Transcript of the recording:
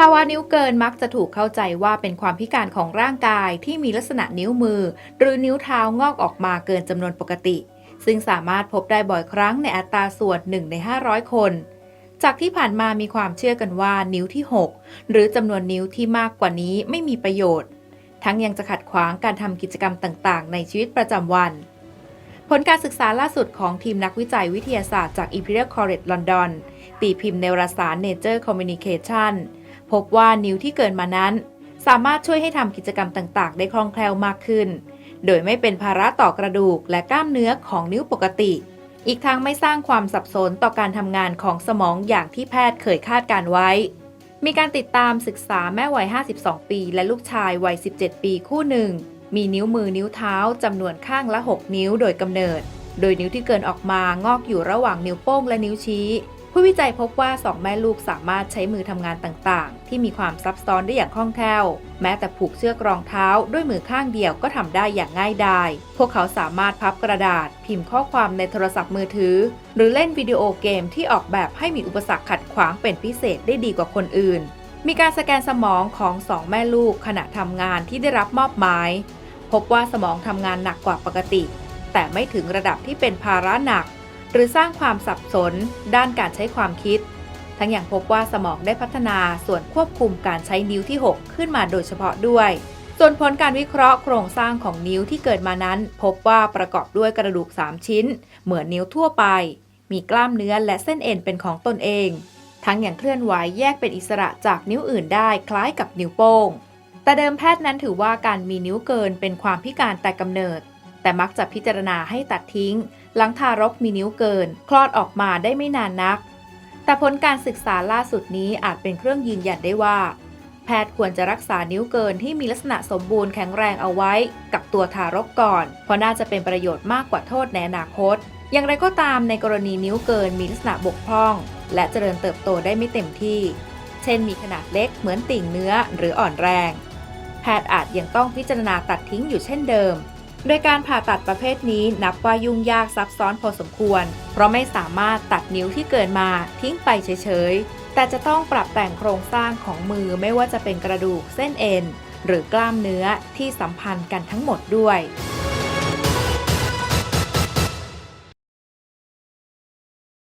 ภาวะนมักจะถูกเข้าใจว่าเป็นความพิการของร่างกายที่มีลักษณะนิ้วมือ หรือนิ้วเท้างอกออกมาเกินจำนวนปกติ ซึ่งสามารถพบได้บ่อยครั้งในอัตราส่วน1ใน 500 คน จากที่ผ่านมามีความเชื่อกันว่านิ้วที่ 6 หรือจำนวนนิ้วที่มากกว่านี้ไม่มีประโยชน์ ทั้งยังจะขัดขวางการทำกิจกรรมต่าง ๆ ในชีวิตประจำวัน ผลการศึกษาล่าสุดของทีมนักวิจัยวิทยาศาสตร์จาก Imperial College London ตีพิมพ์ในวารสาร Nature Communication พบว่านิ้วที่เกินมานั้น สามารถช่วยให้ทำกิจกรรมต่างๆ ได้คล่องแคล่วมากขึ้น โดยไม่เป็นภาระต่อกระดูกและกล้ามเนื้อของนิ้วปกติ อีกทั้งไม่สร้างความสับสนต่อการทำงานของสมองอย่างที่แพทย์เคยคาดการไว้ มีการติดตามศึกษาแม่วัย 52 ปี และลูกชายวัย 17 ปีคู่หนึ่ง มีนิ้วมือนิ้วเท้าจำนวนข้างละ 6 นิ้วโดยกำเนิด โดยนิ้วที่เกินออกมางอกอยู่ระหว่างนิ้วโป้งและนิ้วชี้ ผู้วิจัยพบว่าสองแม่ลูกสามารถใช้มือทำงานต่างๆ ที่มีความซับซ้อนได้อย่างคล่องแคล่ว แม้แต่ผูกเชือกรองเท้าด้วยมือข้างเดียวก็ทำได้อย่างง่ายดาย พวกเขาสามารถพับกระดาษ พิมพ์ข้อความในโทรศัพท์มือถือ หรือเล่นวิดีโอเกมที่ออกแบบให้มีอุปสรรคขัดขวางเป็นพิเศษได้ดีกว่าคนอื่น มีการสแกนสมองของสองแม่ลูกขณะทำงานที่ได้รับมอบหมาย พบว่าสมองทำงานหนักกว่าปกติ แต่ไม่ถึงระดับที่เป็นภาระหนัก หรือสร้างความสับสนด้านการใช้ความคิด ทั้งอยังพบว่าสมองได้พัฒนาส่วนควบคุมการใช้นิ้วที่ 6 ขึ้นมาโดยเฉพาะด้วย ส่วนผลการวิเคราะห์โครงสร้างของนิ้วที่เกิดมานั้น พบว่าประกอบด้วยกระดูก 3 ชิ้น เหมือนนิ้วทั่วไป มีกล้ามเนื้อและเส้นเอ็นเป็นของตนเอง ทั้งอย่างเคลื่อนไหวแยกเป็นอิสระจากนิ้วอื่นได้คล้ายกับนิ้วโป้งแต่เดิมแพทย์นั้นถือว่าการมีนิ้วเกินเป็นความพิการแต่กำเนิด แต่มักจะพิจารณาให้ตัดทิ้ง หลังทารกมีนิ้วเกิน คลอดออกมาได้ไม่นานนัก แต่ผลการศึกษาล่าสุดนี้อาจเป็นเครื่องยืนยันได้ว่า แพทย์ควรจะรักษานิ้วเกินที่มีลักษณะสมบูรณ์แข็งแรงเอาไว้ กับตัวทารกก่อน เพราะน่าจะเป็นประโยชน์มากกว่าโทษในอนาคต อย่างไรก็ตามในกรณีนิ้วเกินมีลักษณะบกพร่อง และเจริญเติบโตได้ไม่เต็มที่ เช่น มีขนาดเล็กเหมือนติ่งเนื้อหรืออ่อนแรง แพทย์อาจยังต้องพิจารณาตัดทิ้งอยู่เช่นเดิม โดยการผ่าตัดประเภทนี้นับว่ายุ่งยากซับซ้อนพอสมควร เพราะไม่สามารถตัดนิ้วที่เกิดมาทิ้งไปเฉยๆ แต่จะต้องปรับแต่งโครงสร้างของมือไม่ว่าจะเป็นกระดูกเส้นเอ็น หรือกล้ามเนื้อที่สัมพันธ์กันทั้งหมดด้วย